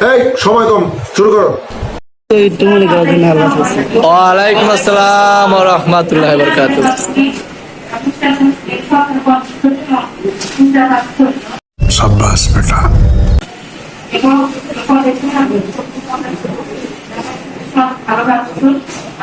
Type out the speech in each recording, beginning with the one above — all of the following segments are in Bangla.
এই সময় কম শুরু করো। ওয়ালাইকুম আসসালাম ওয়া রাহমাতুল্লাহি ওয়া বারাকাতুহু সাব্বাস বেটা।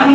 আমি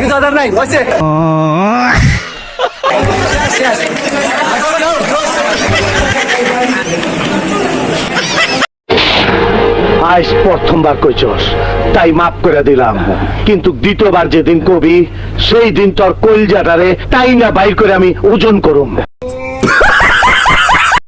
কিছু অর্ডার নাই হয়েছে আজ প্রথমবার কইছস, তাই মাফ করে দিলাম। কিন্তু দ্বিতীয়বার যেদিন কবি, সেই দিন তোর কলজাটারে তাই না বাইর করে আমি ওজন করুম।